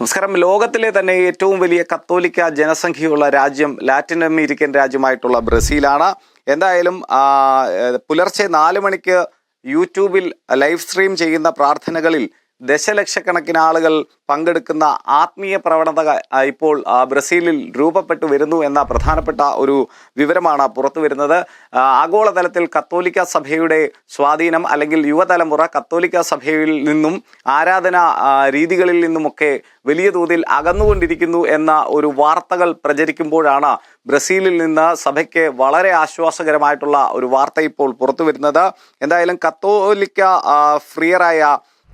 നമസ്കാരം. ലോകത്തിലെ തന്നെ ഏറ്റവും വലിയ കത്തോലിക്ക ജനസംഖ്യയുള്ള രാജ്യം ലാറ്റിൻ അമേരിക്കൻ രാജ്യമായിട്ടുള്ള ബ്രസീലാണ്. എന്തായാലും പുലർച്ചെ നാല് മണിക്ക് യൂട്യൂബിൽ ലൈവ് സ്ട്രീം ചെയ്യുന്ന പ്രാർത്ഥനകളിൽ ദശലക്ഷക്കണക്കിന് ആളുകൾ പങ്കെടുക്കുന്ന ആത്മീയ പ്രവണത ഇപ്പോൾ ബ്രസീലിൽ രൂപപ്പെട്ടു വരുന്നു എന്ന പ്രധാനപ്പെട്ട ഒരു വിവരമാണ് പുറത്തു വരുന്നത്. ആഗോളതലത്തിൽ കത്തോലിക്ക സഭയുടെ സ്വാധീനം അല്ലെങ്കിൽ യുവതലമുറ കത്തോലിക്ക സഭയിൽ നിന്നും ആരാധന രീതികളിൽ നിന്നുമൊക്കെ വലിയ തോതിൽ അകന്നുകൊണ്ടിരിക്കുന്നു എന്ന ഒരു വാർത്തകൾ പ്രചരിക്കുമ്പോഴാണ് ബ്രസീലിൽ നിന്ന് സഭയ്ക്ക് വളരെ ആശ്വാസകരമായിട്ടുള്ള ഒരു വാർത്ത ഇപ്പോൾ പുറത്തു വരുന്നത്. എന്തായാലും കത്തോലിക്ക ഫ്രിയറായ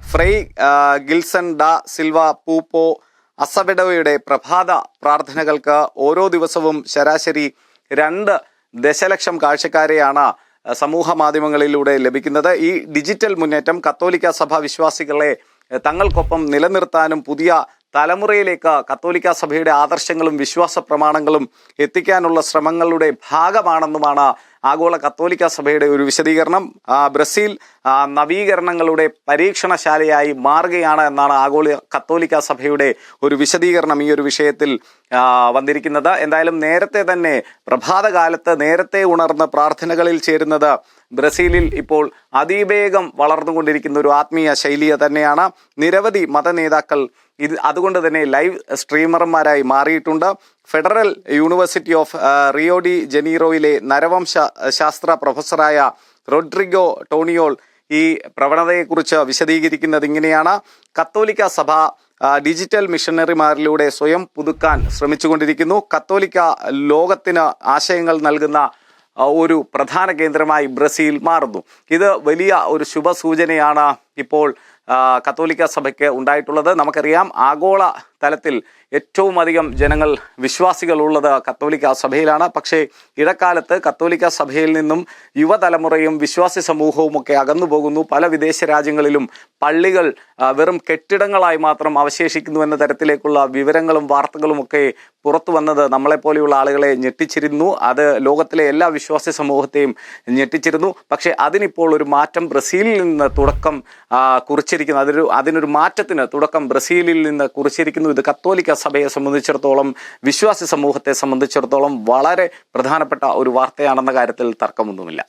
Frei Gilson da Silva Pupo അസബെഡോയുടെ പ്രഭാത പ്രാർത്ഥനകൾക്ക് ഓരോ ദിവസവും ശരാശരി രണ്ട് ദശലക്ഷം കാഴ്ചക്കാരെയാണ് സമൂഹ മാധ്യമങ്ങളിലൂടെ ലഭിക്കുന്നത്. ഈ ഡിജിറ്റൽ മുന്നേറ്റം കത്തോലിക്ക സഭ വിശ്വാസികളെ തങ്ങൾക്കൊപ്പം നിലനിർത്താനും പുതിയ തലമുറയിലേക്ക് കത്തോലിക്ക സഭയുടെ ആദർശങ്ങളും വിശ്വാസ പ്രമാണങ്ങളും എത്തിക്കാനുള്ള ശ്രമങ്ങളുടെ ഭാഗമാണെന്നുമാണ് ആഗോള കത്തോലിക്ക സഭയുടെ ഒരു വിശദീകരണം. ബ്രസീൽ നവീകരണങ്ങളുടെ പരീക്ഷണശാലയായി മാറുകയാണ് എന്നാണ് ആഗോള കത്തോലിക്ക സഭയുടെ ഒരു വിശദീകരണം ഈ ഒരു വിഷയത്തിൽ വന്നിരിക്കുന്നത്. എന്തായാലും നേരത്തെ തന്നെ പ്രഭാതകാലത്ത് നേരത്തെ ഉണർന്ന് പ്രാർത്ഥനകളിൽ ചേരുന്നത് ബ്രസീലിൽ ഇപ്പോൾ അതിവേഗം വളർന്നുകൊണ്ടിരിക്കുന്ന ഒരു ആത്മീയ ശൈലിയ തന്നെയാണ്. നിരവധി മതനേതാക്കൾ ഇത് അതുകൊണ്ട് തന്നെ ലൈവ് സ്ട്രീമർമാരായി മാറിയിട്ടുണ്ട്. Federal university of Rio de ജനീറോയിലെ നരവംശ ശാസ്ത്ര പ്രൊഫസറായ റോഡ്രിഗോ ടോണിയോൾ ഈ പ്രവണതയെക്കുറിച്ച് വിശദീകരിക്കുന്നത് ഇങ്ങനെയാണ്. കത്തോലിക്ക സഭ ഡിജിറ്റൽ മിഷണറിമാരിലൂടെ സ്വയം പുതുക്കാൻ ശ്രമിച്ചുകൊണ്ടിരിക്കുന്നു. കത്തോലിക്ക ലോകത്തിന് ആശയങ്ങൾ നൽകുന്ന ഒരു പ്രധാന കേന്ദ്രമായി ബ്രസീൽ മാറുന്നു. ഇത് വലിയ ഒരു ശുഭസൂചനയാണ് ഇപ്പോൾ കത്തോലിക്ക സഭയ്ക്ക് ഉണ്ടായിട്ടുള്ളത്. നമുക്കറിയാം ആഗോള തലത്തിൽ ഏറ്റവും അധികം ജനങ്ങൾ വിശ്വാസികൾ ഉള്ളത് കത്തോലിക്ക സഭയിലാണ്. പക്ഷേ ഇടക്കാലത്ത് കത്തോലിക്ക സഭയിൽ നിന്നും യുവതലമുറയും വിശ്വാസി സമൂഹവും ഒക്കെ അകന്നു പോകുന്നു പല വിദേശ രാജ്യങ്ങളിലും പള്ളികൾ വെറും കെട്ടിടങ്ങളായി മാത്രം അവശേഷിക്കുന്നു എന്ന തരത്തിലേക്കുള്ള വിവരങ്ങളും വാർത്തകളും ഒക്കെ പുറത്തു വന്നത് നമ്മളെപ്പോലെയുള്ള ആളുകളെ ഞെട്ടിച്ചിരുന്നു. അത് ലോകത്തിലെ എല്ലാ വിശ്വാസി സമൂഹത്തെയും ഞെട്ടിച്ചിരുന്നു. പക്ഷേ അതിനിപ്പോൾ ഒരു മാറ്റം ബ്രസീലിൽ നിന്ന് തുടക്കം കുറിച്ചിരിക്കുന്നു. അതൊരു അതിനൊരു മാറ്റത്തിന് തുടക്കം ബ്രസീലിൽ നിന്ന് കുറിച്ചിരിക്കുന്നു ഇത് കത്തോലിക്ക സഭയെ സംബന്ധിച്ചിടത്തോളം വിശ്വാസി സമൂഹത്തെ സംബന്ധിച്ചിടത്തോളം വളരെ പ്രധാനപ്പെട്ട ഒരു വാർത്തയാണെന്ന കാര്യത്തിൽ തർക്കമൊന്നുമില്ല.